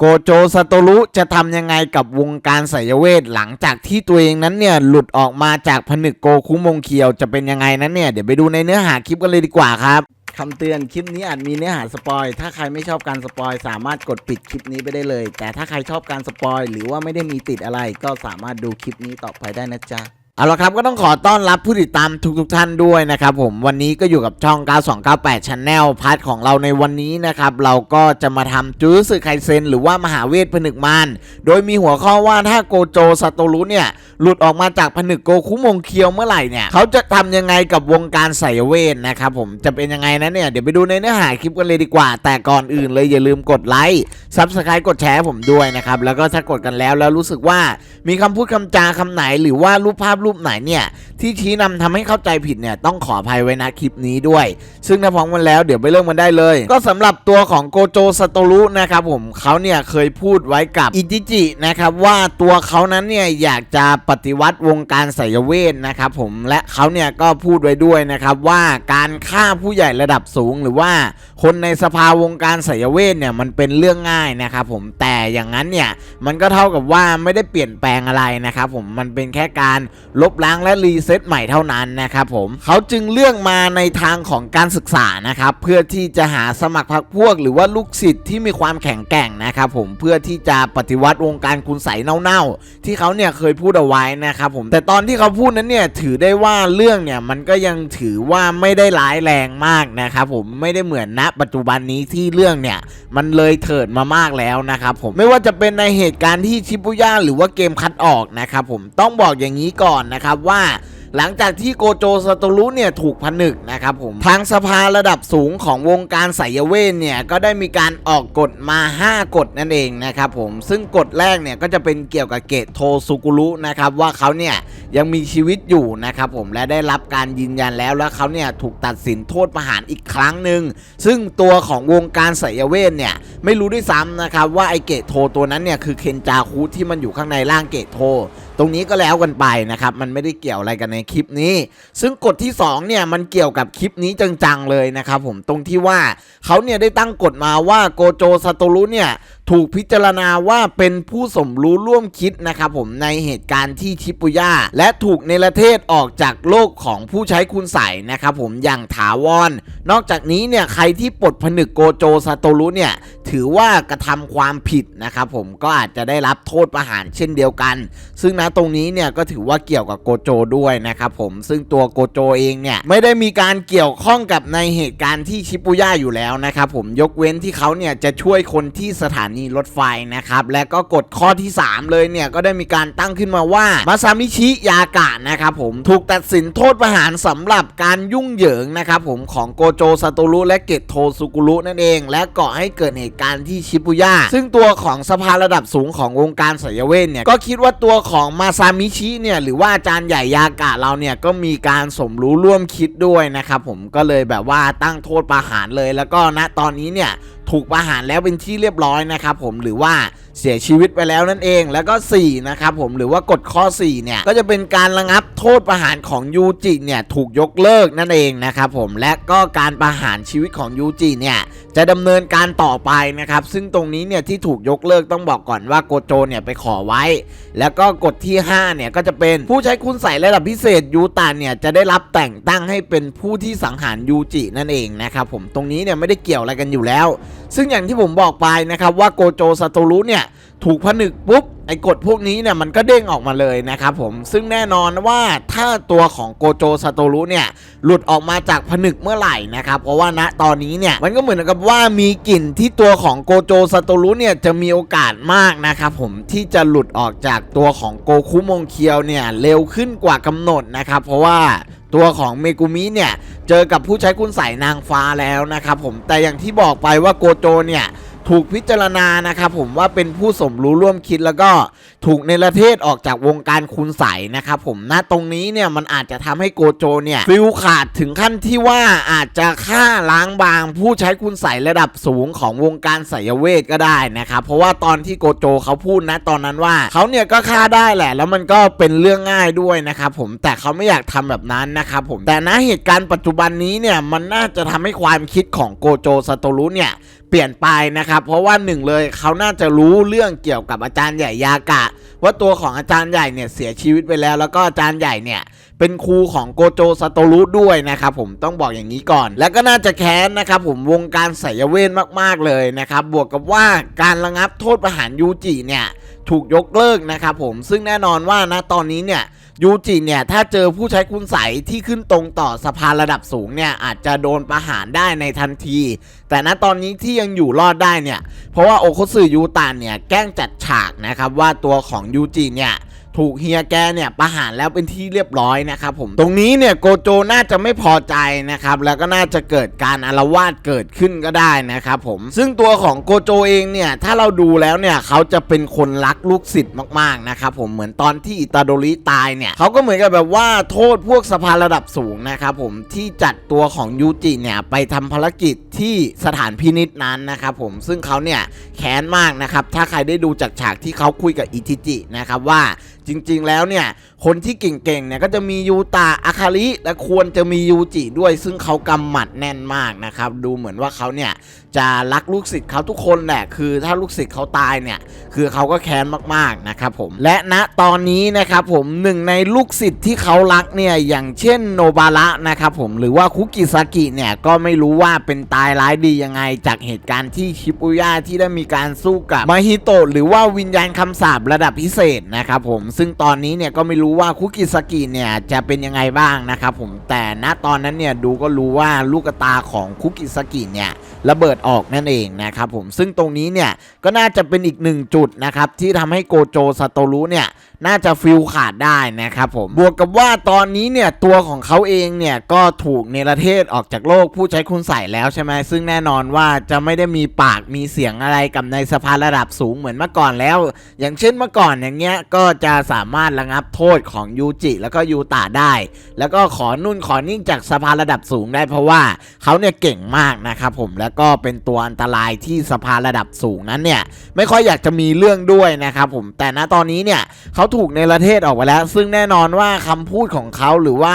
โกโจซาโตรุจะทำยังไงกับวงการไสยเวทหลังจากที่ตัวเองนั้นเนี่ยหลุดออกมาจากผนึกโกคุมงเคียวจะเป็นยังไงนั้นเนี่ย เดี๋ยวไปดูในเนื้อหาคลิปกันเลยดีกว่าครับคำเตือนคลิปนี้อาจมีเนื้อหาสปอย ถ้าใครไม่ชอบการสปอย สามารถกดปิดคลิปนี้ไปได้เลย แต่ถ้าใครชอบการสปอย หรือว่าไม่ได้มีติดอะไรก็สามารถดูคลิปนี้ต่อไปได้นะจ๊ะ เอาละครับก็ต้องขอต้อนรับผู้ติดตามทุกๆทท่านด้วยนะครับผมวันนี้ก็อยู่กับช่อง 9298 Channel พาร์ทของเราในวันนี้นะครับ เราก็จะมาทำจูสึไคเซนหรือว่ามหาเวทผนึกมารโดยมีหัวข้อว่าถ้าโกโจซาโตรุเนี่ย หลุดออกมาจากผนึกโกคุมงเคียวเมื่อไหร่เนี่ย เขาจะทำยังไงกับวงการไสยเวทนะครับผมจะเป็นยังไงนะเนี่ย เดี๋ยวไปดูในเนื้อหาคลิปกันเลยดีกว่า แต่ก่อนอื่นเลยอย่าลืมกดไลค์ซับสไครต์กดแชร์ผมด้วยนะครับแล้วก็ถ้ากดกันแล้วแล้วรู้สึกว่ามีคำพูดคำจาคำไหนหรือว่ารูปภาพรูปไหนเนี่ยที่ชี้นำทำให้เข้าใจผิดเนี่ยต้องขออภัยไว้นะคลิปนี้ด้วย ซึ่งถ้าพร้อมกันแล้วเดี๋ยวไปเริ่มกันได้เลย ก็สำหรับตัวของโกโจสโตรุนะครับผมเขาเนี่ยเคยพูดไว้กับอิจิจินะครับว่าตัวเขานั้นเนี่ยอยากจะปฏิวัติวงการไสยเวทนะครับผมและเขาเนี่ยก็พูดไว้ด้วยนะครับว่าการฆ่าผู้ใหญ่ระดับสูง หรือว่าคนในสภาวงการไสยเวทเนี่ยมันเป็นเรื่องง่ายนะครับผมแต่อย่างนั้นเนี่ยมันก็เท่ากับว่าไม่ได้เปลี่ยนแปลงอะไรนะครับผมมันเป็นแค่การลบล้างและรีเซ็ตใหม่เท่านั้นนะครับผมเขาจึงเลือกมาในทางของการศึกษานะครับเพื่อที่จะหาสมัครพรรคพวก หรือว่าลูกศิษย์ที่มีความแข็งแกร่งนะครับผมเพื่อที่จะปฏิวัติวงการคุณใสเน่าๆ ที่เขาเนี่ยเคยพูดเอาไว้นะครับผมแต่ตอนที่เขาพูดนั้นเนี่ยถือได้ว่าเรื่องเนี่ยมันก็ยังถือว่าไม่ได้ร้ายแรงมากนะครับผมไม่ได้เหมือนณปัจจุบันนี้ที่เรื่องเนี่ยมันเลยเถิดมามากแล้วนะครับผมไม่ว่าจะเป็นในเหตุการณ์ที่ชิบุย่าหรือว่าเกมคัดออกนะครับผมต้องบอกอย่างนี้ก่อนนะครับว่าหลังจากที่โกโจสตูรุเนี่ยถูกผนึกนะครับผมทางสภาระดับสูงของวงการไสยเวทเนี่ยก็ได้มีการออกกฎมา 5 กฎนั่นเองนะครับผมซึ่งกฎแรกเนี่ยก็จะเป็นเกี่ยวกับเกตโทซุกุรุนะครับว่าเขาเนี่ย ยังมีชีวิตอยู่นะครับผมและได้รับการยืนยันแล้วแล้วเขาเนี่ยถูกตัดสินโทษประหารอีกครั้งหนึ่งซึ่งตัวของวงการไสยเวทเนี่ยไม่รู้ด้วยซ้ำนะครับว่าไอเกตโทตัวนั้นเนี่ยคือเคนจาคุที่มันอยู่ข้างในร่างเกตโทตรงนี้ก็แล้วกันไปนะครับ มันไม่ได้เกี่ยวอะไรกันในคลิปนี้ ซึ่งกฎที่ 2 เนี่ย มันเกี่ยวกับคลิปนี้จังๆเลยนะครับผมตรงที่ว่าเขาเนี่ยได้ตั้งกฎมาว่าโกโจซาโตรุเนี่ย ถูกพิจารณาว่าเป็นผู้สมรู้ร่วมคิดนะครับผมในเหตุการณ์ที่ชิปุย่าและและถูกเนรเทศออกจากโลกของผู้ใช้คุณใส่นะครับผมอย่างถาวร นอกจากนี้เนี่ยใครที่ปลดผนึกโกโจซาโตรุเนี่ยถือว่ากระทำความผิดนะครับผมก็อาจจะได้รับโทษประหารเช่นเดียวกัน ซึ่งนะตรงนี้เนี่ยก็ถือว่าเกี่ยวกับโกโจด้วยนะครับผมซึ่งตัวโกโจเองเนี่ยไม่ได้มีการเกี่ยวข้องกับในเหตุการณ์ที่ชิปุย่าอยู่แล้วนะครับผมยกเว้นที่เขาเนี่ยจะช่วยคนที่สถานีรถไฟนะครับและก็กฎข้อที่ 3 เลยเนี่ยก็ได้มีการตั้งขึ้นมาว่ามาซามิชิยาากะนะครับผมถูกตัดสินโทษประหารสำหรับการยุ่งเหยิงนะครับผมของโกโจซาโตรุและเกตโทซุกุรุนั่นเอง และก่อให้เกิดเหตุการณ์ที่ชิปุย่าซึ่งตัวของสภาระดับสูงของวงการไสยเวทเนี่ยก็คิดว่าตัวของมาซามิชิเนี่ยหรือว่าอาจารย์ใหญ่ยากะเราเนี่ยก็มีการสมรู้ร่วมคิดด้วยนะครับผมก็เลยแบบว่าตั้งโทษประหารเลย แล้วก็ณตอนนี้เนี่ยถูกประหารแล้วเป็นที่เรียบร้อยนะครับผมหรือว่าเสียชีวิตไปแล้วนั่นเอง แล้วก็4นะครับผมหรือว่ากฎข้อ4เนี่ยก็จะเป็นการระงับโทษประหารของยูจิเนี่ยถูกยกเลิกนั่นเองนะครับผมและก็การประหารชีวิตของยูจิเนี่ยจะดำเนินการต่อไปนะครับซึ่งตรงนี้เนี่ยที่ถูกยกเลิกต้องบอกก่อนว่าโกโจเนี่ยไปขอไว้ แล้วก็กฎที่5เนี่ยก็จะเป็นผู้ใช้คุณใส่ระดับพิเศษยูตาเนี่ยจะได้รับแต่งตั้งให้เป็นผู้ที่สังหารยูจินั่นเองนะครับผมตรงนี้เนี่ยไม่ได้เกี่ยวอะไรกันอยู่แล้วซึ่งอย่างที่ผมบอกไปนะครับว่าโกโจซาโตรุเนี่ยถูกผนึกปุ๊บ ไอ้กฎพวกนี้เนี่ยมันก็เด้งออกมาเลยนะครับผมซึ่งแน่นอนว่าถ้าตัวของโกโจซาโตรุเนี่ยหลุดออกมาจากผนึกเมื่อไหร่นะครับเพราะว่าณตอนนี้เนี่ยมันก็เหมือนกับว่ามีกลิ่นที่ตัวของโกโจซาโตรุเนี่ยจะมีโอกาสมากนะครับผมที่จะหลุดออกจากตัวของโกคุมงเคียวเนี่ยเร็วขึ้นกว่ากำหนดนะครับเพราะว่าตัวของเมกุมิเนี่ยเจอกับผู้ใช้คุณใส่นางฟ้าแล้วนะครับผมแต่อย่างที่บอกไปว่าโกโจเนี่ย ถูกพิจารณานะครับผมว่าเป็นผู้สมรู้ร่วมคิดแล้วก็ถูกในประเทศออกจากวงการคุณใสนะครับผมณตรงนี้เนี่ยมันอาจจะทำให้โกโจเนี่ยฟิลขาดถึงขั้นที่ว่าอาจจะฆ่าล้างบาง ผู้ใช้คุณใสระดับสูงของวงการไสยเวทก็ได้นะครับเพราะว่าตอนที่โกโจเขาพูดนะตอนนั้นว่าเขาเนี่ยก็ฆ่าได้แหละ แล้วมันก็เป็นเรื่องง่ายด้วยนะครับผมแต่เขาไม่อยากทำแบบนั้นนะครับผมแต่ณเหตุการณ์ปัจจุบันนี้เนี่ยมันน่าจะทำให้ความคิดของโกโจซาโตรุเนี่ย ปลี่ยนไปนะครับ เพราะว่าหนึ่งเลยเขาน่าจะรู้เรื่องเกี่ยวกับอาจารย์ใหญ่ยากะ ว่าตัวของอาจารย์ใหญ่เนี่ยเสียชีวิตไปแล้ว แล้วก็อาจารย์ใหญ่เนี่ยเป็นครูของโกโจซาโตรุด้วยนะครับผมต้องบอกอย่างนี้ก่อน แล้วก็น่าจะแค้นนะครับผมวงการไสยเวทมากๆเลยนะครับบวกกับว่าการระงับโทษประหารยูจิเนี่ยถูกยกเลิกนะครับผมซึ่งแน่นอนว่าณตอนนี้เนี่ยยูจิเนี่ยถ้าเจอผู้ใช้คุณใสที่ขึ้นตรงต่อสะพานระดับสูงเนี่ยอาจจะโดนประหารได้ในทันที แต่ณตอนนี้ที่ยังอยู่รอดได้เนี่ยเพราะว่าโอโคสึยูตานเนี่ยแกล้งจัดฉากนะครับว่าตัวของยูจิเนี่ยถูกเฮียแกเนี่ยประหารแล้วเป็นที่เรียบร้อยนะครับผมตรงนี้เนี่ยโกโจน่าจะไม่พอใจนะครับแล้วก็น่าจะเกิดการอารวาสเกิดขึ้นก็ได้นะครับผมซึ่งตัวของโกโจเองเนี่ยถ้าเราดูแล้วเนี่ยเขาจะเป็นคนรักลูกศิษย์มากๆนะครับผมเหมือนตอนที่อิตาโดริตายเนี่ยเขาก็เหมือนกับแบบว่าโทษพวกสภาระดับสูงนะครับผมที่จัดตัวของยูจิเนี่ยไปทำภารกิจที่สถานพินิษนั้นนะครับผมซึ่งเขาเนี่ยแค้นมากนะครับถ้าใครได้ดูจากฉากที่เขาคุยกับอิจิจินะครับว่าจริงๆแล้วเนี่ย คนที่เก่งๆเนี่ยก็จะมียูตะอาคาริและควรจะมียูจิด้วย ซึ่งเขากำหมัดแน่นมากนะครับ ดูเหมือนว่าเขาเนี่ยจะรักลูกศิษย์เขาทุกคนแหละคือถ้าลูกศิษย์เขาตายเนี่ย คือเขาก็แค้นมากๆนะครับผมและณตอนนี้นะครับผมหนึ่งในลูกศิษย์ที่เขารักเนี่ยอย่างเช่นโนบาระนะครับผมหรือว่าคุกิซากิเนี่ยก็ไม่รู้ว่าเป็นตายร้ายดียังไง จากเหตุการณ์ที่ชิบุย่าที่ได้มีการสู้กับมาฮิโตะหรือว่าวิญญาณคำสาประดับพิเศษนะครับผมซึ่งตอนนี้เนี่ยก็ไม่รู้ว่าคุกิสกิเนี่ยจะเป็นยังไงบ้างนะครับผมแต่ณตอนนั้นเนี่ยดูก็รู้ว่าลูกตาของคุกิสกิเนี่ยระเบิดออกนั่นเองนะครับผมซึ่งตรงนี้เนี่ยก็น่าจะเป็นอีกหนึ่งจุดนะครับที่ทำให้โกโจซาโตรุเนี่ยน่าจะฟิลขาดได้นะครับผมบวกกับว่าตอนนี้เนี่ยตัวของเขาเองเนี่ยก็ถูกเนรเทศออกจากโลกผู้ใช้คุณใส่แล้วใช่ไหมซึ่งแน่นอนว่าจะไม่ได้มีปากมีเสียงอะไรกับในสภาระดับสูงเหมือนเมื่อก่อนแล้ว อย่างเช่นเมื่อก่อนอย่างเงี้ยก็จะสามารถระงับโทษของยูจิ แล้วก็ยูตะได้ แล้วก็ขอนุ่นขอนิ่งจากสภาระดับสูงได้เพราะว่าเขาเนี่ยเก่งมากนะครับผมแล้วก็เป็นตัวอันตรายที่สภาระดับสูงนั้นเนี่ยไม่ค่อยอยากจะมีเรื่องด้วยนะครับผมแต่ณตอนนี้เนี่ยเขาาถูกในประเทศออกไปแล้ว ซึ่งแน่นอนว่าคำพูดของเขาหรือว่า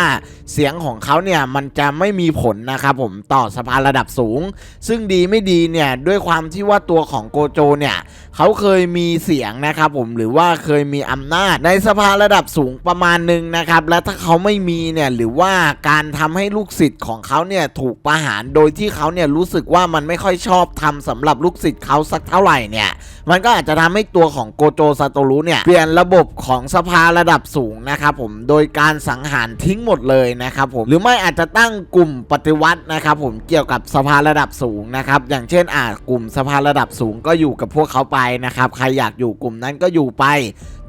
เสียงของเขาเนี่ยมันจะไม่มีผลนะครับผมต่อสภาระดับสูง ซึ่งดีไม่ดีเนี่ยด้วยความที่ว่าตัวของโกโจเนี่ยเขาเคยมีเสียงนะครับผมหรือว่าเคยมีอำนาจในสภาระดับสูงประมาณหนึ่งนะครับและถ้าเขาไม่มีเนี่ยหรือว่าการทำให้ลูกศิษย์ของเขาเนี่ยถูกประหารโดยที่เขาเนี่ยรู้สึกว่ามันไม่ค่อยชอบทำสำหรับลูกศิษย์เขาสักเท่าไหร่เนี่ยมันก็อาจจะทำให้ตัวของโกโจซาโตรุเนี่ยเปลี่ยนระบบของสภาระดับสูงนะครับผมโดยการสังหารทิ้งหมดเลยนะครับผมหรือไม่อาจจะตั้งกลุ่มปฏิวัตินะครับผมเกี่ยวกับสภาระดับสูงนะครับอย่างเช่นอาจกลุ่มสภาระดับสูงก็อยู่กับพวกเขาไปนะครับใครอยากอยู่กลุ่มนั้นก็อยู่ไป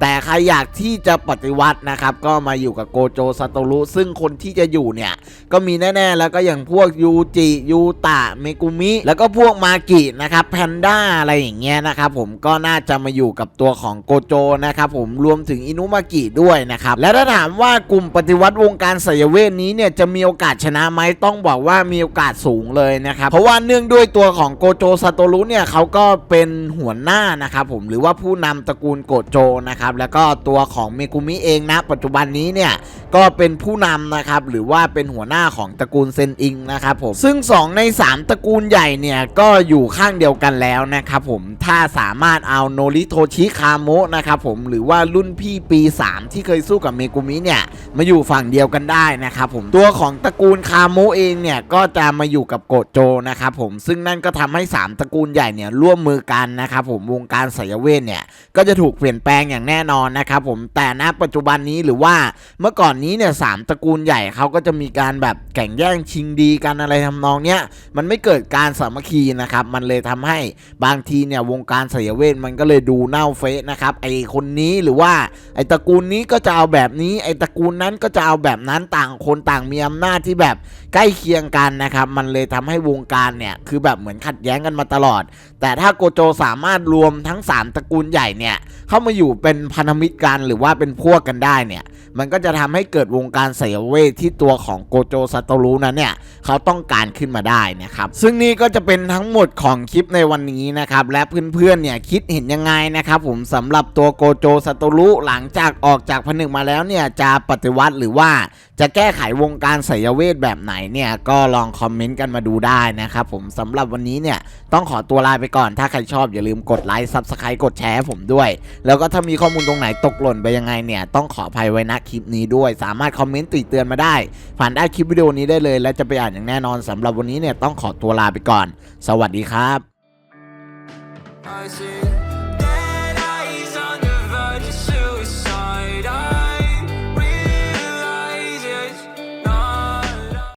แต่ใครอยากที่จะปฏิวัตินะครับก็มาอยู่กับโกโจซาโตรุซึ่งคนที่จะอยู่เนี่ยก็มีแน่ๆ แล้วก็อย่างพวกยูจิยูตะเมกุมิ แล้วก็พวกมากินะครับแพนด้าอะไรอย่างเงี้ยนะครับผมก็น่าจะมาอยู่กับตัวของโกโจนะครับผมรวมถึงอินุมากิด้วยนะครับและถ้าถามว่ากลุ่มปฏิวัติวงการสยเวทนี้เนี่ยจะมีโอกาสชนะไหมต้องบอกว่ามีโอกาสสูงเลยนะครับเพราะว่าเนื่องด้วยตัวของโกโจซาโตรุเนี่ยเขาก็เป็นหัวหน้านะครับผมหรือว่าผู้นำตระกูลโกโจนะครับแล้วก็ตัวของเมกุมิเองนะ ปัจจุบันนี้เนี่ยก็เป็นผู้นำนะครับหรือว่าเป็นหัวหน้าของตระกูลเซนอิงนะครับผมซึ่ง 2 ใน 3 ตระกูลใหญ่เนี่ยก็อยู่ข้างเดียวกันแล้วนะครับผมถ้าสามารถเอาโนริโทชิคาโมะนะครับผมหรือว่ารุ่นพี่ปี 3 ที่เคยสู้กับเมกุมิเนี่ยมาอยู่ฝั่งเดียวกันได้นะครับผมตัวของตระกูลคาโมะเองเนี่ยก็จะมาอยู่กับโกโจนะครับผมซึ่งนั่นก็ทำให้ 3 ตระกูลใหญ่เนี่ยร่วมมือกันนะครับผมวงการไสยเวทเนี่ยก็จะถูกเปลี่ยนแปลงอย่างแน่น่นอนนะครับผมแต่ณปัจจุบันนี้หรือว่าเมื่อก่อนนี้เนี่ยสามตระกูลใหญ่เขาก็จะมีการแบบแข่งแย่งชิงดีกันอะไรทำนองเนี้ยมันไม่เกิดการสามัคคีนะครับมันเลยทำให้บางทีเนี่ยวงการสยเวทมันก็เลยดูเน่าเฟะนะครับไอคนนี้หรือว่าไอตระกูลนี้ก็จะเอาแบบนี้ไอตระกูลนั้นก็จะเอาแบบนั้นต่างคนต่างมีอำนาจที่แบบ ใกล้เคียงกันนะครับ มันเลยทำให้วงการเนี่ย คือแบบเหมือนขัดแย้งกันมาตลอด แต่ถ้าโกโจสามารถรวมทั้ง 3 ตระกูลใหญ่เนี่ย เข้ามาอยู่เป็นพันธมิตรกันหรือว่าเป็นพวกกันได้เนี่ย มันก็จะทำให้เกิดวงการไสยเวทที่ตัวของโกโจซาโตรุนั้นเนี่ยเขาต้องการขึ้นมาได้นะครับ ซึ่งนี่ก็จะเป็นทั้งหมดของคลิปในวันนี้นะครับ และเพื่อนๆเนี่ยคิดเห็นยังไงนะครับ ผมสำหรับตัวโกโจซาโตรุหลังจากออกจากผนึกมาแล้วเนี่ยจะปฏิวัติหรือว่าจะแก้ไขวงการไสยเวทแบบไหนเนี่ยก็ลองคอมเมนต์กันมาดูได้นะครับผมสำหรับวันนี้เนี่ยต้องขอตัวลาไปก่อน ถ้าใครชอบอย่าลืมกดไลค์ซับสไครต์กดแชร์ผมด้วย แล้วก็ถ้ามีข้อมูลตรงไหนตกหล่นไปยังไงเนี่ยต้องขออภัยไว้ณคลิปนี้ด้วย สามารถคอมเมนต์ติเตือนมาได้ ผ่านได้คลิปวิดีโอนี้ได้เลย และจะไปอ่านอย่างแน่นอนสำหรับวันนี้เนี่ยต้องขอตัวลาไปก่อน สวัสดีครับ I see